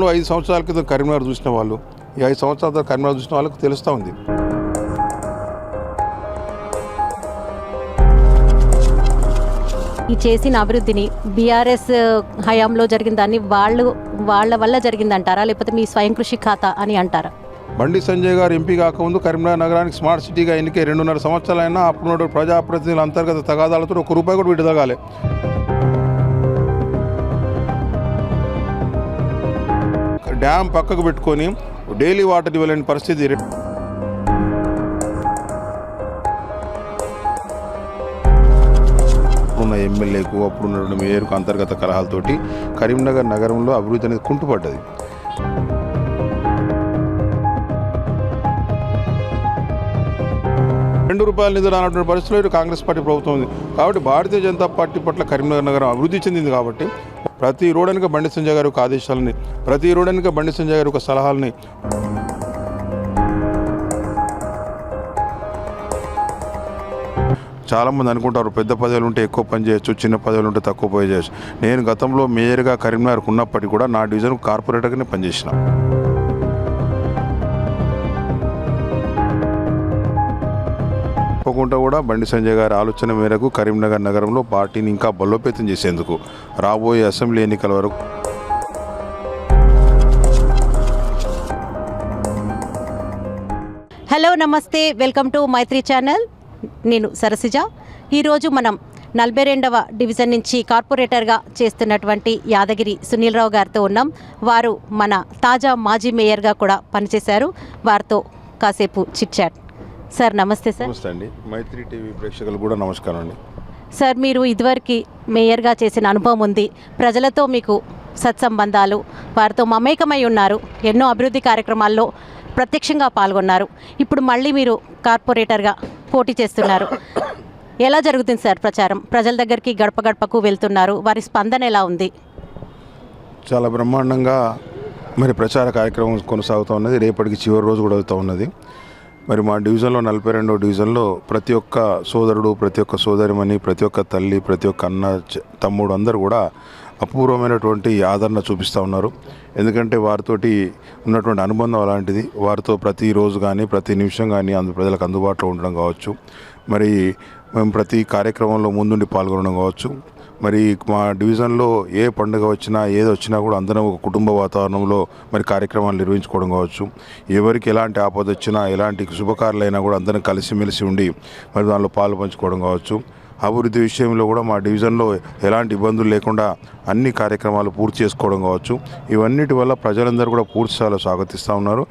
గతంలో ఐదు సంవత్సరాల క్రితం కరీంనగర్ చూసిన వాళ్ళు ఈ ఐదు సంవత్సరాల తర్వాత కరీంనగర్ చూసిన వాళ్ళకి తెలుస్తూ ఉంది. ఈ చేసిన అభివృద్ధిని బీఆర్ఎస్ హయాంలో జరిగిన దాన్ని వాళ్ళు వాళ్ళ వల్ల జరిగిందంటారా? లేకపోతే మీ స్వయం కృషి ఖాతా అని అంటారా? బండి సంజయ్ గారు ఎంపీ కాకముందు కరీంనగర్ నగరానికి స్మార్ట్ సిటీగా ఎన్నికై రెండున్నర సంవత్సరాలైనా అప్పుడు ప్రజాప్రతినిధుల అంతర్గత తగాదాలతో ఒక రూపాయి కూడా విడుదలగాలి డ్యామ్ పక్కకు పెట్టుకొని డైలీ వాటర్ ఇవ్వలేని పరిస్థితి. ఉన్న ఎమ్మెల్యేకు అప్పుడు ఉన్నటువంటి మేయర్కు అంతర్గత కలహాలతోటి కరీంనగర్ నగరంలో అభివృద్ధి అనేది కుంటుపడ్డది. రెండు రూపాయల నిధులు అన్నటువంటి పరిస్థితిలో కాంగ్రెస్ పార్టీ ప్రభుత్వం ఉంది. కాబట్టి భారతీయ జనతా పార్టీ పట్ల కరీంనగర్ నగరం అభివృద్ధి చెందింది కాబట్టి ప్రతి రోడనిక బండి సంజయ్ గారి యొక్క ఆదేశాలని ప్రతి రోడనిక బండి సంజయ్ గారి యొక్క సలహాలని. చాలామంది అనుకుంటారు పెద్ద పదవులు ఉంటే ఎక్కువ పని చేయొచ్చు చిన్న పదవులు ఉంటే తక్కువ పని చేయొచ్చు. నేను గతంలో మేయర్గా కరీంనగర్కు ఉన్నప్పటికీ కూడా నా డివిజన్ కార్పొరేటర్గానే పనిచేసిన. అనుకుంటా కూడా బండి సంజయ్ గారి ఆలోచన మేరకు కరీంనగర్ నగరంలో పార్టీని ఇంకా బలోపేతం చేసేందుకు రాబోయే అసెంబ్లీ ఎన్నికల వరకు హలో నమస్తే. Welcome to Maithri channel. నేను సరసిజ. ఈరోజు మనం నలభై రెండవ డివిజన్ నుంచి కార్పొరేటర్గా చేస్తున్నటువంటి యాదగిరి సునీల్రావు గారితో ఉన్నాం. వారు మన తాజా మాజీ మేయర్గా కూడా పనిచేశారు. వారితో కాసేపు చిట్చాట్ సార్ నమస్తే సార్. నమస్తే అండి. మైత్రి టీవీ ప్రేక్షకులు కూడా నమస్కారం అండి. సార్ మీరు ఇదివరకు మేయర్గా చేసిన అనుభవం ఉంది. ప్రజలతో మీకు సత్సంబంధాలు వారితో మమేకమై ఉన్నారు. ఎన్నో అభివృద్ధి కార్యక్రమాల్లో ప్రత్యక్షంగా పాల్గొన్నారు. ఇప్పుడు మళ్ళీ మీరు కార్పొరేటర్గా పోటీ చేస్తున్నారు. ఎలా జరుగుతుంది సార్ ప్రచారం? ప్రజల దగ్గరికి గడప గడపకు వెళ్తున్నారు. వారి స్పందన ఎలా ఉంది? చాలా బ్రహ్మాండంగా మరి ప్రచార కార్యక్రమం కొనసాగుతూ ఉన్నది. రేపటికి చివరి రోజు కూడా అవుతూ ఉన్నది. మరి మా డివిజన్లో నలభై రెండో డివిజన్లో ప్రతి ఒక్క సోదరుడు ప్రతి ఒక్క సోదరిమణి ప్రతి ఒక్క తల్లి ప్రతి ఒక్క అన్న తమ్ముడు అందరూ కూడా అపూర్వమైనటువంటి ఆదరణ చూపిస్తూ ఉన్నారు. ఎందుకంటే వారితోటి ఉన్నటువంటి అనుబంధం అలాంటిది. వారితో ప్రతిరోజు కానీ ప్రతి నిమిషం కానీ అందు ప్రజలకు అందుబాటులో ఉండడం కావచ్చు. మరి మేము ప్రతి కార్యక్రమంలో ముందుండి పాల్గొనడం కావచ్చు. మరి మా డివిజన్లో ఏ పండుగ వచ్చినా ఏది వచ్చినా కూడా అందరం ఒక కుటుంబ వాతావరణంలో మరి కార్యక్రమాలు నిర్వహించుకోవడం కావచ్చు. ఎవరికి ఎలాంటి ఆపద వచ్చినా ఎలాంటి శుభకార్యాలైనా కూడా అందరం కలిసిమెలిసి ఉండి మరి దానిలో పాలు పంచుకోవడం కావచ్చు. అభివృద్ధి విషయంలో కూడా మా డివిజన్లో ఎలాంటి ఇబ్బందులు లేకుండా అన్ని కార్యక్రమాలు పూర్తి చేసుకోవడం కావచ్చు. ఇవన్నిటి వల్ల ప్రజలందరూ కూడా పూర్తి స్థాయిలో స్వాగతిస్తూ ఉన్నారు.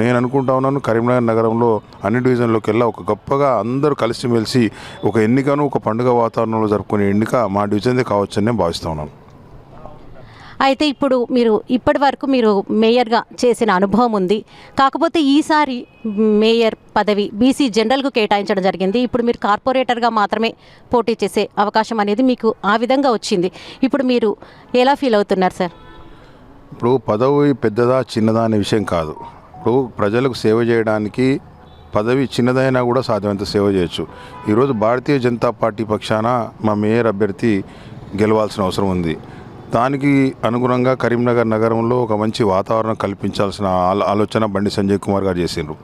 నేను అనుకుంటా ఉన్నాను కరీంనగర్ నగరంలో అన్ని డివిజన్లోకి వెళ్ళా ఒక గొప్పగా అందరూ కలిసిమెలిసి ఒక ఎన్నికను ఒక పండుగ వాతావరణంలో జరుపుకునే ఎన్నిక మా డివిజన్దే కావచ్చని నేను భావిస్తూ ఉన్నాను. అయితే ఇప్పుడు మీరు ఇప్పటి వరకు మీరు మేయర్గా చేసిన అనుభవం ఉంది. కాకపోతే ఈసారి మేయర్ పదవి బీసీ జనరల్కు కేటాయించడం జరిగింది. ఇప్పుడు మీరు కార్పొరేటర్గా మాత్రమే పోటీ చేసే అవకాశం అనేది మీకు ఆ విధంగా వచ్చింది. ఇప్పుడు మీరు ఎలా ఫీల్ అవుతున్నారు సార్? ఇప్పుడు పదవి పెద్దదా చిన్నదా అనే విషయం కాదు. ఇప్పుడు ప్రజలకు సేవ చేయడానికి పదవి చిన్నదైనా కూడా సాధ్యమైనంత సేవ చేయొచ్చు. ఈరోజు భారతీయ జనతా పార్టీ పక్షాన మా మేయర్ అభ్యర్థి గెలవాల్సిన అవసరం ఉంది. దానికి అనుగుణంగా కరీంనగర్ నగరంలో ఒక మంచి వాతావరణం కల్పించాల్సిన ఆలోచన బండి సంజయ్ కుమార్ గారు చేసిండ్రు.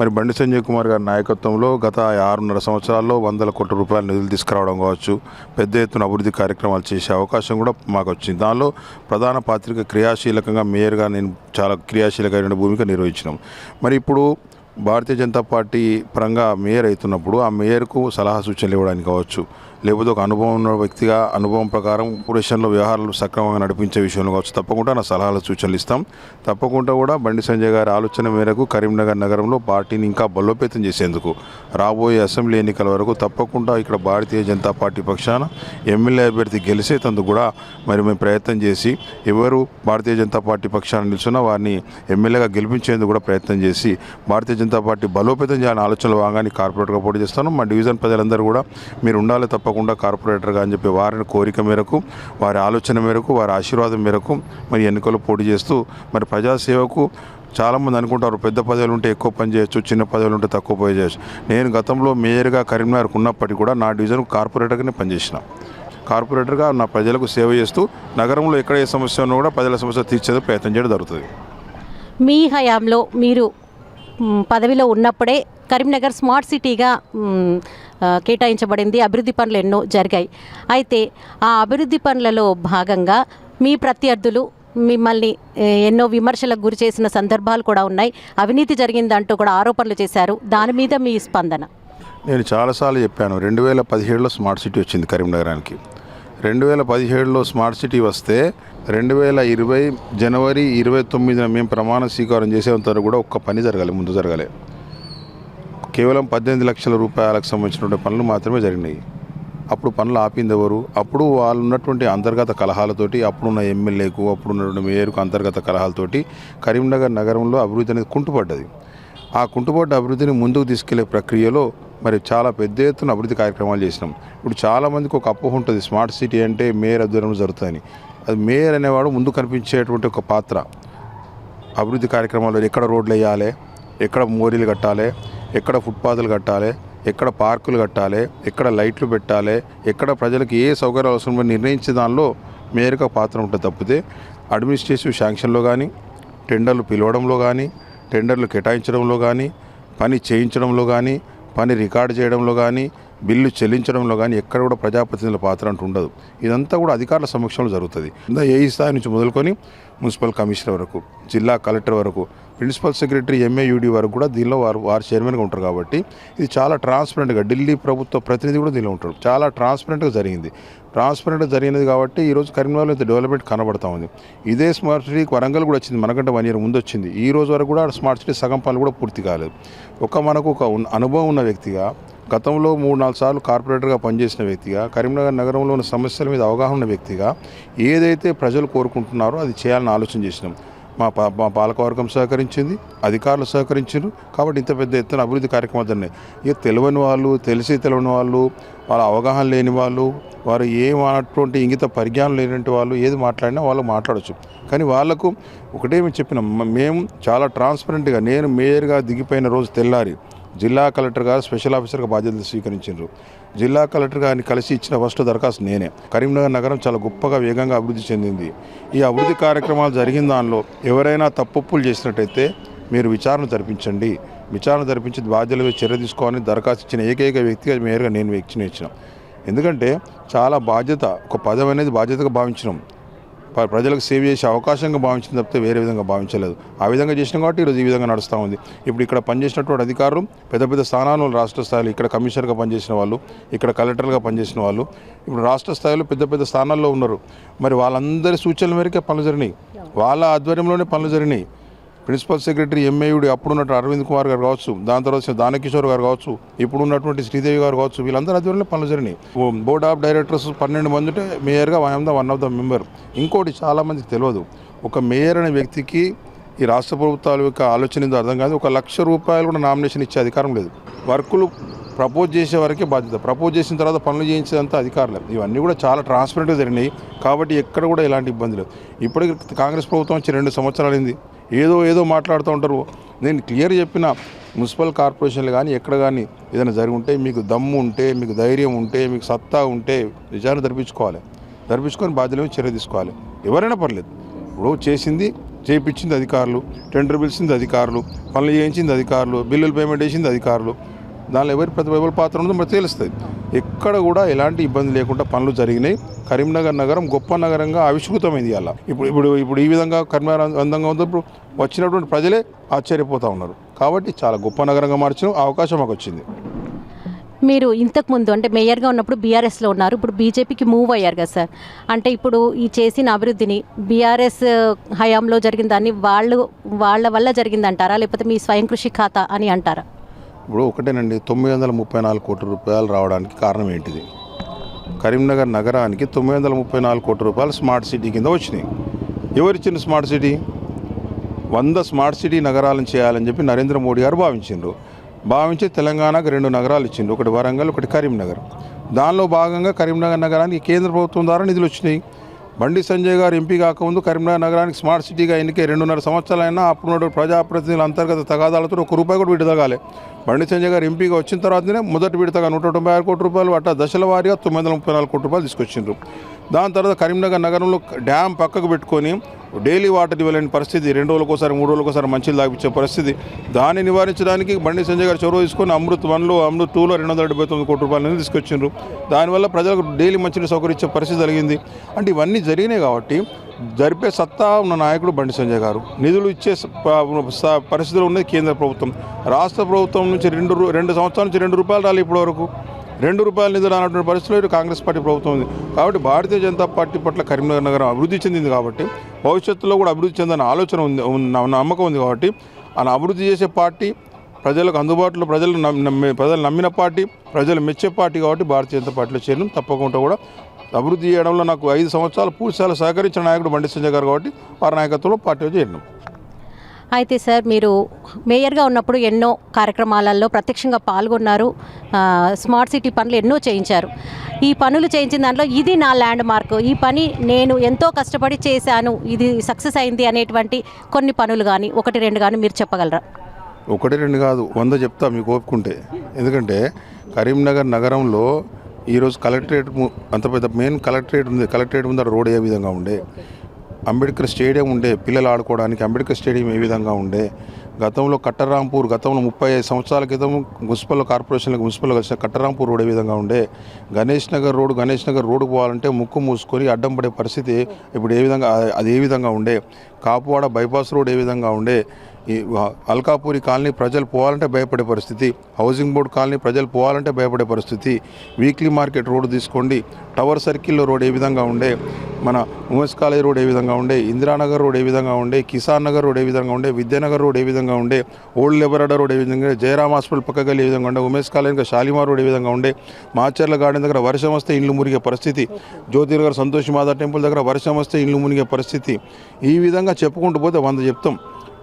మరి బండి సంజయ్ కుమార్ గారి నాయకత్వంలో గత ఆరున్నర సంవత్సరాల్లో వందల కోట్ల రూపాయల నిధులు తీసుకురావడం కావచ్చు పెద్ద ఎత్తున అభివృద్ధి కార్యక్రమాలు చేసే అవకాశం కూడా మాకు వచ్చింది. దానిలో ప్రధాన పాత్రిక క్రియాశీలకంగా మేయర్గా నేను చాలా క్రియాశీలకమైన భూమిక నిర్వహించినాం. మరి ఇప్పుడు భారతీయ జనతా పార్టీ పరంగా మేయర్ అవుతున్నప్పుడు ఆ మేయర్కు సలహా సూచనలు ఇవ్వడానికి కావచ్చు లేకపోతే ఒక అనుభవం ఉన్న వ్యక్తిగా అనుభవం ప్రకారం పురేషన్లో వ్యవహారాలు సక్రమంగా నడిపించే విషయంలో కావచ్చు. తప్పకుండా నా సలహాలు సూచనలు ఇస్తాం. తప్పకుండా కూడా బండి సంజయ్ గారి ఆలోచన మేరకు కరీంనగర్ నగరంలో పార్టీని ఇంకా బలోపేతం చేసేందుకు రాబోయే అసెంబ్లీ ఎన్నికల వరకు తప్పకుండా ఇక్కడ భారతీయ జనతా పార్టీ పక్షాన ఎమ్మెల్యే అభ్యర్థి గెలిచేందుకు కూడా మరి మేము ప్రయత్నం చేసి ఎవరు భారతీయ జనతా పార్టీ పక్షాన నిలుచున్నా వారిని ఎమ్మెల్యేగా గెలిపించేందుకు కూడా ప్రయత్నం చేసి భారతీయ జనతా పార్టీ బలోపేతం చేయాలని ఆలోచనలు భాగాన్ని కార్పొరేట్గా పోటీ చేస్తాను. మా డివిజన్ ప్రజలందరూ కూడా మీరు ఉండాలి తప్పకుండా కార్పొరేటర్గా అని చెప్పి వారిని కోరిక మేరకు వారి ఆలోచన మేరకు వారి ఆశీర్వాదం మేరకు మరి ఎన్నికలు పోటీ చేస్తూ మరి ప్రజాసేవకు చాలామంది అనుకుంటారు పెద్ద పదవులు ఉంటే ఎక్కువ పని చేయొచ్చు చిన్న పదవులు ఉంటే తక్కువ పని చేయొచ్చు. నేను గతంలో మేయర్గా కరీంనగర్కు ఉన్నప్పటికీ కూడా నా డివిజన్ కార్పొరేటర్గానే పనిచేసిన. కార్పొరేటర్గా నా ప్రజలకు సేవ చేస్తూ నగరంలో ఎక్కడ ఏ సమస్య ఉన్నా కూడా ప్రజల సమస్య తీర్చేది ప్రయత్నం చేయడం జరుగుతుంది. మీ హయాంలో మీరు పదవిలో ఉన్నప్పుడే కరీంనగర్ స్మార్ట్ సిటీగా కేటాయించబడింది. అభివృద్ధి పనులు ఎన్నో జరిగాయి. అయితే ఆ అభివృద్ధి పనులలో భాగంగా మీ ప్రత్యర్థులు మిమ్మల్ని ఎన్నో విమర్శలకు గురి చేసిన సందర్భాలు కూడా ఉన్నాయి. అవినీతి జరిగిందంటూ కూడా ఆరోపణలు చేశారు. దాని మీద మీ స్పందన? నేను చాలాసార్లు చెప్పాను. రెండు వేల పదిహేడులో స్మార్ట్ సిటీ వచ్చింది కరీంనగరానికి. రెండు వేల పదిహేడులో స్మార్ట్ సిటీ వస్తే రెండు వేల ఇరవై జనవరి ఇరవై తొమ్మిదిన మేము ప్రమాణ స్వీకారం చేసేంత కూడా ఒక్క పని జరగాలి ముందు జరగాలి. కేవలం పద్దెనిమిది లక్షల రూపాయలకు సంబంధించినటువంటి పనులు మాత్రమే జరిగినాయి. అప్పుడు పనులు ఆపింది ఎవరు? అప్పుడు వాళ్ళు ఉన్నటువంటి అంతర్గత కలహాలతోటి అప్పుడున్న ఎమ్మెల్యేకు అప్పుడున్నటువంటి మేయర్కు అంతర్గత కలహాలతోటి కరీంనగర్ నగరంలో అభివృద్ధి అనేది కుంటుపడ్డది. ఆ కుంటుపడ్డ అభివృద్ధిని ముందుకు తీసుకెళ్ళే ప్రక్రియలో మరి చాలా పెద్ద ఎత్తున అభివృద్ధి కార్యక్రమాలు చేసినాం. ఇప్పుడు చాలామందికి ఒక అపోహ ఉంటుంది. స్మార్ట్ సిటీ అంటే మేయర్ ఆధ్వర్యంలో జరుగుతుందని. అది మేయర్ అనేవాడు ముందు కనిపించేటువంటి ఒక పాత్ర. అభివృద్ధి కార్యక్రమాల్లో ఎక్కడ రోడ్లు వేయాలి ఎక్కడ మోరీలు కట్టాలి ఎక్కడ ఫుట్పాత్లు కట్టాలి ఎక్కడ పార్కులు కట్టాలి ఎక్కడ లైట్లు పెట్టాలి ఎక్కడ ప్రజలకు ఏ సౌకర్యాలు అవసరమో నిర్ణయించే దానిలో మేరకు పాత్ర ఉంటుంది తప్పితే అడ్మినిస్ట్రేటివ్ శాంక్షన్లో కానీ టెండర్లు పిలవడంలో కానీ టెండర్లు కేటాయించడంలో కానీ పని చేయించడంలో కానీ పని రికార్డు చేయడంలో కానీ బిల్లు చెల్లించడంలో కానీ ఎక్కడ కూడా ప్రజాప్రతినిధుల పాత్ర అంటూ ఉండదు. ఇదంతా కూడా అధికారుల సమక్షంలో జరుగుతుంది. ఇందా ఏ స్థాయి నుంచి మొదలుకొని మున్సిపల్ కమిషనర్ వరకు జిల్లా కలెక్టర్ వరకు ప్రిన్సిపల్ సెక్రటరీ ఎంఏయుడి వరకు కూడా దీనిలో వారు వారు చైర్మన్గా ఉంటారు కాబట్టి ఇది చాలా ట్రాన్స్పరెంట్గా ఢిల్లీ ప్రభుత్వ ప్రతినిధి కూడా దీనిలో ఉంటాడు చాలా ట్రాన్స్పరెంట్గా జరిగింది. ట్రాన్స్పరెంట్గా జరిగినది కాబట్టి ఈరోజు కరీంనగర్లో ఇంత డెవలప్మెంట్ కనబడతా ఉంది. ఇదే స్మార్ట్ సిటీ వరంగల్ కూడా వచ్చింది. మనకంటే వన్ ఇయర్ ముందు వచ్చింది. ఈ రోజు వరకు కూడా స్మార్ట్ సిటీ సగం పనులు కూడా పూర్తి కాలేదు. ఒక మనకు ఒక అనుభవం ఉన్న వ్యక్తిగా గతంలో మూడు నాలుగు సార్లు కార్పొరేటర్గా పనిచేసిన వ్యక్తిగా కరీంనగర్ నగరంలో ఉన్న సమస్యల మీద అవగాహన ఉన్న వ్యక్తిగా ఏదైతే ప్రజలు కోరుకుంటున్నారో అది చేయాలని ఆలోచన చేసినాం. మా మా పాలకవర్గం సహకరించింది అధికారులు సహకరించారు కాబట్టి ఇంత పెద్ద ఎత్తున అభివృద్ధి కార్యక్రమాలు జరిగినాయి ఇక తెలియని వాళ్ళు తెలిసి తెలియని వాళ్ళు వాళ్ళ అవగాహన లేని వాళ్ళు వారు ఏమన్నటువంటి ఇంగిత పరిజ్ఞానం లేనటువంటి వాళ్ళు ఏది మాట్లాడినా వాళ్ళు మాట్లాడచ్చు. కానీ వాళ్ళకు ఒకటే మేము చెప్పినాం మేము చాలా ట్రాన్స్పరెంట్గా నేను మేయర్గా దిగిపోయిన రోజు తెల్లారి జిల్లా కలెక్టర్ గారు స్పెషల్ ఆఫీసర్గా బాధ్యతలు స్వీకరించారు జిల్లా కలెక్టర్ గారిని కలిసి ఇచ్చిన ఫస్ట్ దరఖాస్తు నేనే. కరీంనగర్ నగరం చాలా గొప్పగా వేగంగా అభివృద్ధి చెందింది. ఈ అభివృద్ధి కార్యక్రమాలు జరిగిన దానిలో ఎవరైనా తప్పులు చేసినట్టయితే మీరు విచారణ జరిపించండి. విచారణ జరిపించి బాధ్యుల చర్య తీసుకోవాలని దరఖాస్తు ఇచ్చిన ఏకైక వ్యక్తిగా మేయర్గా నేను ఇచ్చిన ఇచ్చిన. ఎందుకంటే చాలా బాధ్యత ఒక పదం అనేది బాధ్యతగా భావించినాం. ప్రజలకు సేవ చేసే అవకాశంగా భావించింది తప్పితే వేరే విధంగా భావించలేదు. ఆ విధంగా చేసిన కాబట్టి ఈరోజు ఈ విధంగా నడుస్తూ ఉంది. ఇప్పుడు ఇక్కడ పనిచేసినటువంటి అధికారులు పెద్ద పెద్ద స్థానాలు రాష్ట్ర స్థాయిలో ఇక్కడ కమిషనర్గా పనిచేసిన వాళ్ళు ఇక్కడ కలెక్టర్గా పనిచేసిన వాళ్ళు ఇప్పుడు రాష్ట్ర స్థాయిలో పెద్ద పెద్ద స్థానాల్లో ఉన్నారు. మరి వాళ్ళందరి సూచనల మేరకే పనులు జరిగినాయి. వాళ్ళ ఆధ్వర్యంలోనే పనులు జరిగినాయి. ప్రిన్సిపల్ సెక్రటరీ ఎంఏయుడి అప్పుడు ఉన్నట్టు అరవింద్ కుమార్ గారు కావచ్చు దాని తర్వాత దానకిషోర్ గారు కావచ్చు ఇప్పుడు ఉన్నటువంటి శ్రీదేవి గారు కావచ్చు వీళ్ళందరూ ఆధ్వర్యంలో పనులు జరిగినాయి. ఓ బోర్డ్ ఆఫ్ డైరెక్టర్స్ పన్నెండు మంది ఉంటే మేయర్గా I'm the one of the member. ఇంకోటి చాలామందికి తెలియదు. ఒక మేయర్ అనే వ్యక్తికి ఈ రాష్ట్ర ప్రభుత్వాల యొక్క ఆలోచన అర్థం కాదు. ఒక లక్ష రూపాయలు కూడా నామినేషన్ ఇచ్చే అధికారం లేదు. వర్కులు ప్రపోజ్ చేసే వరకే బాధ్యత. ప్రపోజ్ చేసిన తర్వాత పనులు చేయించేదంతా అధికారులే. ఇవన్నీ కూడా చాలా ట్రాన్స్పరెంట్గా జరిగినాయి. కాబట్టి ఎక్కడ కూడా ఎలాంటి ఇబ్బంది లేదు. ఇప్పటికి కాంగ్రెస్ ప్రభుత్వం వచ్చి రెండు సంవత్సరాలు అయింది ఏదో ఏదో మాట్లాడుతూ ఉంటారు. నేను క్లియర్ చెప్పిన మున్సిపల్ కార్పొరేషన్లు కానీ ఎక్కడ కానీ ఏదైనా జరిగి ఉంటే మీకు దమ్ము ఉంటే మీకు ధైర్యం ఉంటే మీకు సత్తా ఉంటే నిజాన్ని ధరిపించుకోవాలి ధరిపించుకొని బాధ్యత చర్య తీసుకోవాలి ఎవరైనా పర్లేదు. ఇప్పుడు చేసింది చేయించింది అధికారులు. టెండర్ పిలిచింది అధికారులు. పనులు చేయించింది అధికారులు. బిల్లులు పేమెంట్ చేసింది అధికారులు. దానిలో ఎవరి ప్రతి ఎవరి పాత్ర ఉందో మరి తెలుస్తుంది. ఎక్కడ కూడా ఎలాంటి ఇబ్బంది లేకుండా పనులు జరిగినాయి. కరీంనగర్ నగరం గొప్ప నగరంగా ఆవిష్కృతమైంది అలా ఇప్పుడు ఇప్పుడు ఇప్పుడు ఈ విధంగా కరీంనగర్ అందంగా ఉన్నప్పుడు ఇప్పుడు వచ్చినటువంటి ప్రజలే ఆశ్చర్యపోతూ ఉన్నారు. కాబట్టి చాలా గొప్ప నగరంగా మార్చిన అవకాశం మాకు వచ్చింది. మీరు ఇంతకుముందు అంటే మేయర్గా ఉన్నప్పుడు బీఆర్ఎస్లో ఉన్నారు. ఇప్పుడు బీజేపీకి మూవ్ అయ్యారు కదా సార్. అంటే ఇప్పుడు ఈ చేసిన అభివృద్ధిని బీఆర్ఎస్ హయాంలో జరిగిన దాన్ని వాళ్ళు వాళ్ళ వల్ల జరిగిందంటారా? లేకపోతే మీ స్వయం కృషి ఖాతా అని అంటారా? ఇప్పుడు ఒకటేనండి తొమ్మిది వందల ముప్పై నాలుగు కోట్ల రూపాయలు రావడానికి కారణం ఏంటిది? కరీంనగర్ నగరానికి తొమ్మిది వందల ముప్పై నాలుగు కోట్ల రూపాయలు స్మార్ట్ సిటీ కింద వచ్చినాయి. ఎవరిచ్చిన స్మార్ట్ సిటీ? వంద స్మార్ట్ సిటీ నగరాలను చేయాలని చెప్పి నరేంద్ర మోడీ గారు భావించిండ్రు. భావించి తెలంగాణకు రెండు నగరాలు ఇచ్చిండ్రు ఒకటి వరంగల్ ఒకటి కరీంనగర్. దానిలో భాగంగా కరీంనగర్ నగరానికి కేంద్ర ప్రభుత్వం ద్వారా నిధులు వచ్చినాయి. బండి సంజయ్ గారు ఎంపీ కాకముందు కరీంనగర్ నగరానికి స్మార్ట్ సిటీగా ఎన్నికే రెండున్నర సంవత్సరాలైనా అప్పుడు ప్రజాప్రతినిధుల అంతర్గత తగాదాలతో ఒక రూపాయి కూడా విడుదలగాలి బండి సంజయ్ గారు ఎంపీగా వచ్చిన తర్వాతనే మొదటి విడతగా నూట తొంభై ఆరు కోట్ల రూపాయలు అట్టా దశల వారీగా తొమ్మిది వందల ముప్పై నాలుగు కోట్ల రూపాయలు తీసుకొచ్చిండ్రు. దాని తర్వాత కరీంనగర్ నగరంలో డ్యామ్ పక్కకు పెట్టుకొని డైలీ వాటర్ ఇవ్వలేని పరిస్థితి. రెండు రోజులకోసారి మూడు రోజులకోసారి మంచిలు తాగిపించే పరిస్థితి. దాన్ని నివారించడానికి బండి సంజయ్ గారు చొరవ తీసుకొని అమృత్ వన్లో అమృత్ టూలో రెండు వందల డెబ్బై తొమ్మిది కోట్ల రూపాయలు తీసుకొచ్చిండ్రు. దానివల్ల ప్రజలకు డైలీ మంచిని సౌకరించే పరిస్థితి జరిగింది. అంటే ఇవన్నీ జరిగినాయి కాబట్టి జరిపే సత్తా ఉన్న నాయకుడు బండి సంజయ్ గారు. నిధులు ఇచ్చే పరిస్థితులు పరిస్థితిలో ఉన్నది కేంద్ర ప్రభుత్వం. రాష్ట్ర ప్రభుత్వం నుంచి రెండు రూ- రెండు సంవత్సరాల నుంచి రెండు రూపాయలు రాలి ఇప్పటివరకు. రెండు రూపాయల నిధులు అన్నటువంటి పరిస్థితిలో ఇటు కాంగ్రెస్ పార్టీ ప్రభుత్వం ఉంది. కాబట్టి భారతీయ జనతా పార్టీ పట్ల కరీంనగర్ నగరం అభివృద్ధి చెందింది కాబట్టి భవిష్యత్తులో కూడా అభివృద్ధి చెందని ఆలోచన ఉంది నమ్మకం ఉంది కాబట్టి అలా అభివృద్ధి చేసే పార్టీ ప్రజలకు అందుబాటులో ప్రజలు నమ్మి- ప్రజలు నమ్మిన పార్టీ ప్రజలు మెచ్చే పార్టీ కాబట్టి భారతీయ జనతా పార్టీలో చేరడం తప్పకుండా కూడా అభివృద్ధి చేయడంలో నాకు ఐదు సంవత్సరాలు పూర్తిసార్లు సహకరించిన నాయకుడు బండి సంజయ్ గారు కాబట్టి వారి నాయకత్వంలో పార్టీలో చేరినాం. అయితే సార్ మీరు మేయర్గా ఉన్నప్పుడు ఎన్నో కార్యక్రమాలలో ప్రత్యక్షంగా పాల్గొన్నారు. స్మార్ట్ సిటీ పనులు ఎన్నో చేయించారు. ఈ పనులు చేయించిన దాంట్లో ఇది నా ల్యాండ్ మార్క్. ఈ పని నేను ఎంతో కష్టపడి చేశాను. ఇది సక్సెస్ అయింది అనేటువంటి కొన్ని పనులు కానీ ఒకటి రెండు కానీ మీరు చెప్పగలరా? ఒకటి రెండు కాదు. వంద చెప్తా మీకు ఓపుకుంటే ఎందుకంటే కరీంనగర్ నగరంలో ఈరోజు కలెక్టరేట్ అంత పెద్ద మెయిన్ కలెక్టరేట్ ఉంది. కలెక్టరేట్ ముందర రోడ్ ఏ విధంగా ఉండే? అంబేద్కర్ స్టేడియం ఉండే పిల్లలు ఆడుకోవడానికి అంబేద్కర్ స్టేడియం ఏ విధంగా ఉండే గతంలో కట్టరాంపూర్ గతంలో ముప్పై ఐదు సంవత్సరాల క్రితం మున్సిపల్ కార్పొరేషన్లకు మున్సిపల్ వచ్చిన కట్టరాంపూర్ రోడ్ ఏ విధంగా ఉండే గణేష్ నగర్ రోడ్ గణేష్ నగర్ రోడ్డు పోవాలంటే ముక్కు మూసుకొని అడ్డం పడే పరిస్థితి ఇప్పుడు ఏ విధంగా అది ఏ విధంగా ఉండే కాపువాడ బైపాస్ రోడ్ ఏ విధంగా ఉండే ఈ అల్కాపూరి కాలనీ ప్రజలు పోవాలంటే భయపడే పరిస్థితి హౌసింగ్ బోర్డ్ కాలనీ ప్రజలు పోవాలంటే భయపడే పరిస్థితి వీక్లీ మార్కెట్ రోడ్డు తీసుకోండి టవర్ సర్కిల్లో రోడ్ ఏ విధంగా ఉండే మన ఉమెన్స్ కాలేజ్ రోడ్ ఏ విధంగా ఉండే ఇందిరానగర్ రోడ్ ఏ విధంగా ఉండే కిసాన్ నగర్ రోడ్ ఏ విధంగా ఉండే విద్యానగర్ రోడ్ ఏ విధంగా ఉండే ఓల్డ్ లెబరాడా రోడ్ ఏ విధంగా ఉండే జయరామ్ హాస్పిటల్ పక్క గల్లి ఏ విధంగా ఉండే ఉమెన్స్ కాలేజ్ ఇంకా షాలిమార్ రోడ్ ఏ విధంగా ఉండే మాచర్ల గార్డెన్ దగ్గర వర్షం వస్తే ఇల్లు మునిగే పరిస్థితి జ్యోతినగర్ సంతోష్ మాతా టెంపుల్ దగ్గర వర్షం వస్తే ఇల్లు మునిగే పరిస్థితి ఈ విధంగా చెప్పుకుంటూ పోతే వంద చెప్తాం.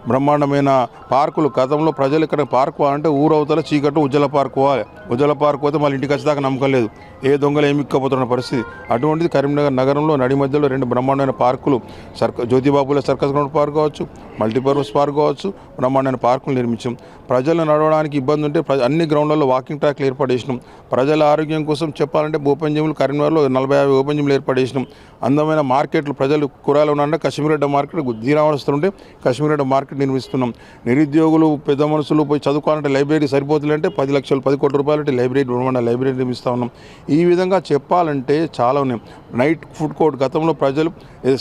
బ్రహ్మాండమైన పార్కులు గతంలో ప్రజలు ఇక్కడ పార్క్ అంటే ఊరవతల చీకట్టు ఉజ్జల పార్క్ పోవాలి ఉజ్జల పార్క్ పోతే మళ్ళీ ఇంటికి వచ్చేదాకా నమ్మకం లేదు. ఏ దొంగలు ఏమిక్కపోతున్న పరిస్థితి. అటువంటిది కరీంనగర్ నగరంలో నడి మధ్యలో రెండు బ్రహ్మాండమైన పార్కులు సర్క జ్యోతిబాబుల సర్కస్ గ్రౌండ్ పార్క్ కావచ్చు మల్టీపర్పస్ పార్క్ కావచ్చు బ్రహ్మాండమైన పార్కులు నిర్మించాం. ప్రజలు నడవడానికి ఇబ్బంది ఉంటే ప్ర- అన్ని గ్రౌండ్లలో వాకింగ్ ట్రాక్లు ఏర్పాటు చేసినాం. ప్రజల ఆరోగ్యం కోసం చెప్పాలంటే ఓపెన్ జిమ్లు కరీంనగర్లో నలభై యాభై ఓపెన్ జిమ్లు ఏర్పాటు చేసినాం. అందమైన మార్కెట్లు ప్రజలు కూరగాయలు ఉన్నారంటే కశ్మీరెడ్డ మార్కెట్ దీరావస్తుంటే కశ్మీరెడ్డ మార్కెట్ నిర్మిస్తున్నాం నిరుద్యోగులు పెద్ద మనుషులు పోయి చదువుకోవాలంటే లైబ్రరీ సరిపోతుందంటే పది లక్షలు పది కోట్ల రూపాయలు అంటే లైబ్రరీ బ్రహ్మాండ లైబ్రరీ నిర్మిస్తూ ఉన్నాం. ఈ విధంగా చెప్పాలంటే చాలా ఉన్నాయి. నైట్ ఫుడ్ కోర్ట్ గతంలో ప్రజలు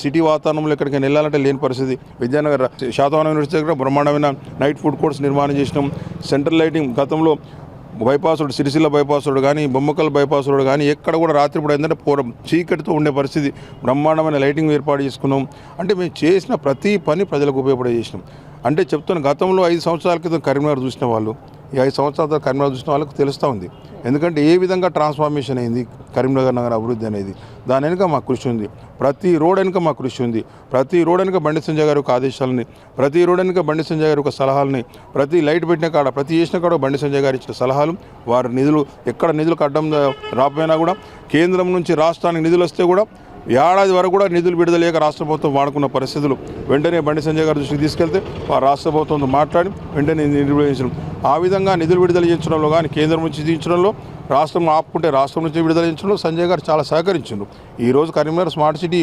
సిటీ వాతావరణంలో ఎక్కడికైనా వెళ్ళాలంటే లేని పరిస్థితి. విద్యానగర్ శాతవనం యూనివర్సిటీ దగ్గర బ్రహ్మాండమైన నైట్ ఫుడ్ కోర్ట్స్ నిర్మాణం చేసినాం. సెంట్రల్ లైటింగ్ గతంలో bypass road Sircilla bypass road కానీ బొమ్మకల్ బైపాస్ రోడ్ కానీ ఎక్కడ కూడా రాత్రిపూట ఏంటంటే పూర్వం చీకటితో ఉండే పరిస్థితి. బ్రహ్మాండమైన లైటింగ్ ఏర్పాటు చేసుకున్నాం. అంటే మేము చేసిన ప్రతి పని ప్రజలకు ఉపయోగపడే చేసినాం. అంటే చెప్తున్న గతంలో ఐదు సంవత్సరాల క్రితం కరీంనగర్ చూసిన వాళ్ళు ఈ ఐదు సంవత్సరాల తర్వాత కరీంనగర్ చూసిన వాళ్ళకి తెలుస్తూ ఉంది. ఎందుకంటే ఏ విధంగా ట్రాన్స్ఫార్మేషన్ అయింది కరీంనగర్ నగర అభివృద్ధి అనేది? దాని వెనుక మా కృషి ఉంది. ప్రతి రోడ్ వెనుక మా కృషి ఉంది. ప్రతి రోడ్ వెనుక బండి సంజయ్ గారి యొక్క ఆదేశాలని ప్రతి రోడ్ వెనుక బండి సంజయ్ గారి యొక్క సలహాలని ప్రతి లైట్ పెట్టిన కాడ ప్రతి చేసిన కాడ బండి సంజయ్ గారు ఇచ్చిన సలహాలు వారి నిధులు ఎక్కడ నిధులు కట్టడం రాకపోయినా కూడా కేంద్రం నుంచి రాష్ట్రానికి నిధులు వస్తే కూడా ఏడాది వరకు కూడా నిధులు విడుదల రాష్ట్ర ప్రభుత్వం వాడుకున్న పరిస్థితులు. వెంటనే బండి సంజయ్ గారి దృష్టికి తీసుకెళ్తే వారు రాష్ట్ర ప్రభుత్వంతో మాట్లాడి వెంటనే నిర్వహించడం. ఆ విధంగా నిధులు విడుదల చేయించడంలో కానీ కేంద్రం నుంచి తీయించడంలో రాష్ట్రం ఆపుకుంటే రాష్ట్రం నుంచి విడుదల చేయించడంలో సంజయ్ గారు చాలా సహకరించారు ఈరోజు కరీంనగర్ స్మార్ట్ సిటీ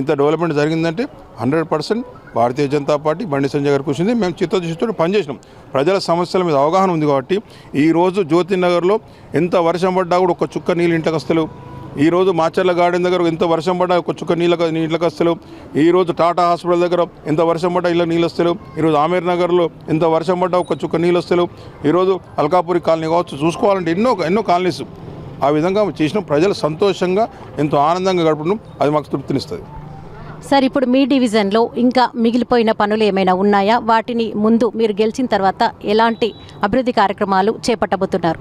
ఇంత డెవలప్మెంట్ జరిగిందంటే hundred percent Bharatiya Janata party Bandi Sanjay గారికి వచ్చింది మేము చిత్తదృష్టితో పనిచేసినాం. ప్రజల సమస్యల మీద అవగాహన ఉంది కాబట్టి ఈరోజు జ్యోతి నగర్లో ఎంత వర్షం పడ్డా కూడా ఒక చుక్క నీళ్ళు ఇంట్లోకి వస్తలేవు. ఈ రోజు మాచర్ల గార్డెన్ దగ్గర ఎంత వర్షం పడ్డా ఒక చుక్క నీళ్ళ నీళ్ళకి వస్తలేవు ఈరోజు టాటా హాస్పిటల్ దగ్గర ఎంత వర్షం పడ్డా ఇళ్ళ నీళ్ళు వస్తలేవు ఈరోజు ఆమీర్ నగర్లో ఎంత వర్షం పడ్డా ఒక చుక్క నీళ్ళు వస్తలేవు ఈరోజు అల్కాపురి కాలనీ కావచ్చు చూసుకోవాలంటే ఎన్నో ఎన్నో కాలనీస్. ఆ విధంగా చేసిన ప్రజలు సంతోషంగా ఎంతో ఆనందంగా గడపడం అది మాకు తృప్తినిస్తుంది. సార్ ఇప్పుడు మీ డివిజన్లో ఇంకా మిగిలిపోయిన పనులు ఏమైనా ఉన్నాయా? వాటిని ముందు మీరు గెలిచిన తర్వాత ఎలాంటి అభివృద్ధి కార్యక్రమాలు చేపట్టబోతున్నారు?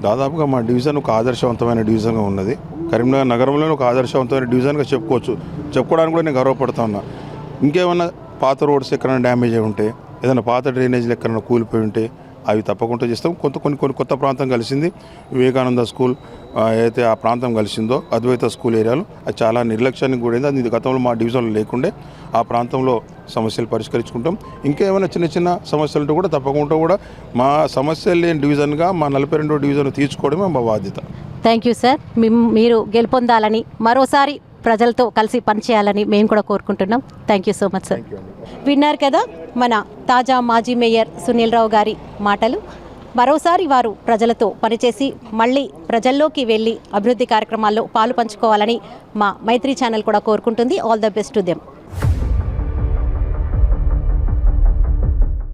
దాదాపుగా మా డివిజన్ ఒక ఆదర్శవంతమైన డివిజన్గా ఉన్నది. కరీంనగర్ నగరంలోనే ఒక ఆదర్శవంతమైన డివిజన్గా చెప్పుకోవచ్చు. చెప్పుకోవడానికి కూడా నేను గర్వపడతా ఉన్నా. ఇంకేమన్నా పాత రోడ్స్ ఎక్కడైనా డ్యామేజ్ అయి ఉంటే ఏదైనా పాత డ్రైనేజీలు ఎక్కడైనా కూలిపోయి ఉంటే అవి తప్పకుండా చేస్తాం. కొంత కొన్ని కొన్ని కొత్త ప్రాంతం కలిసింది. వివేకానంద స్కూల్ అయితే ఏదైతే ఆ ప్రాంతం కలిసిందో అద్వైత స్కూల్ ఏరియాలో అది చాలా నిర్లక్ష్యానికి కూడింది అది గతంలో మా డివిజన్లో లేకుండే ఆ ప్రాంతంలో సమస్యలు పరిష్కరించుకుంటాం. ఇంకా ఏమైనా చిన్న చిన్న సమస్యలు ఉంటే కూడా తప్పకుండా కూడా మా సమస్యలు లేని డివిజన్గా మా నలభై రెండో డివిజన్ తీర్చుకోవడమే మా బాధ్యత. థ్యాంక్ యూ సార్ మీరు గెలుపొందాలని మరోసారి ప్రజలతో కలిసి పనిచేయాలని మేము కూడా కోరుకుంటున్నాం. Thank you so much sir విన్నారు కదా మన తాజా మాజీ మేయర్ సునీల్ రావు గారి మాటలు. మరోసారి వారు ప్రజలతో పనిచేసి మళ్ళీ ప్రజల్లోకి వెళ్ళి అభివృద్ధి కార్యక్రమాల్లో పాలు పంచుకోవాలని మా మైత్రి ఛానల్ కూడా కోరుకుంటుంది. All the best to them